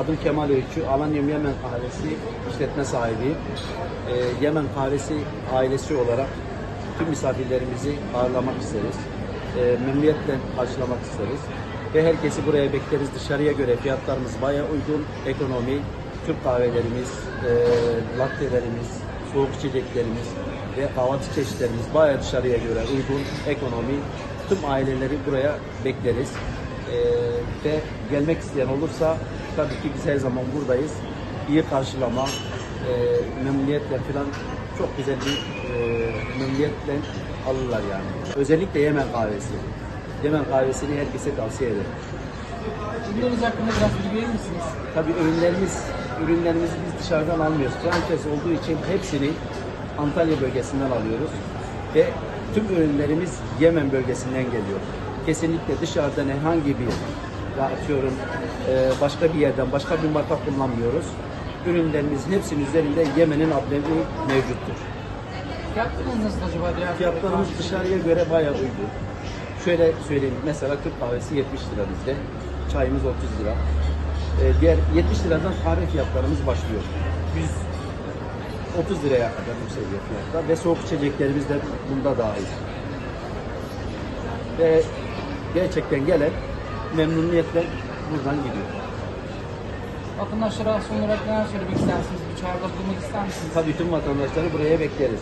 Adım Kemal Öykü. Alanyum Yemen Kahvesi işletme sahibiyim. Ee, Yemen Kahvesi ailesi olarak tüm misafirlerimizi ağırlamak isteriz. Ee, memnuniyetle karşılamak isteriz. Ve herkesi buraya bekleriz. Dışarıya göre fiyatlarımız bayağı uygun. Ekonomi, Türk kahvelerimiz, e, lattelerimiz, soğuk içeceklerimiz ve kahvaltı çeşitlerimiz bayağı dışarıya göre uygun, ekonomi. Tüm aileleri buraya bekleriz. Ee, ve gelmek isteyen olursa tabii ki biz her zaman buradayız. İyi karşılama, e, memnuniyetle falan çok güzel bir e, memnuniyetle alırlar yani. Özellikle Yemen kahvesi. Yemen kahvesini herkese tavsiye ederim. Ürünleriniz hakkında biraz bilgi verir misiniz? Tabii ürünlerimiz, ürünlerimizi biz dışarıdan almıyoruz. Franchise olduğu için hepsini Antalya bölgesinden alıyoruz. Ve tüm ürünlerimiz Yemen bölgesinden geliyor. Kesinlikle dışarıdan herhangi bir, ya atıyorum e, başka bir yerden, başka bir marka kullanmıyoruz. Ürünlerimizin hepsinin üzerinde Yemen'in ablemi mevcuttur. Fiyatlarınız nasıl acaba diğer Fiyatlarımız dışarıya göre bayağı uygun. Şöyle söyleyeyim, mesela Türk kahvesi 70 lira bizde, çayımız 30 lira. Ee, diğer 70 liradan kahve fiyatlarımız başlıyor. 130 liraya kadar yükseliyor fiyatlar ve soğuk içeceklerimiz de bunda dahil. Ve gerçekten gelen memnuniyetle buradan gidiyor. Vatandaşlara son olarak neler söylemek istersiniz? Bir çağrıda bulunmak ister misiniz? Tabii tüm vatandaşları buraya bekleriz.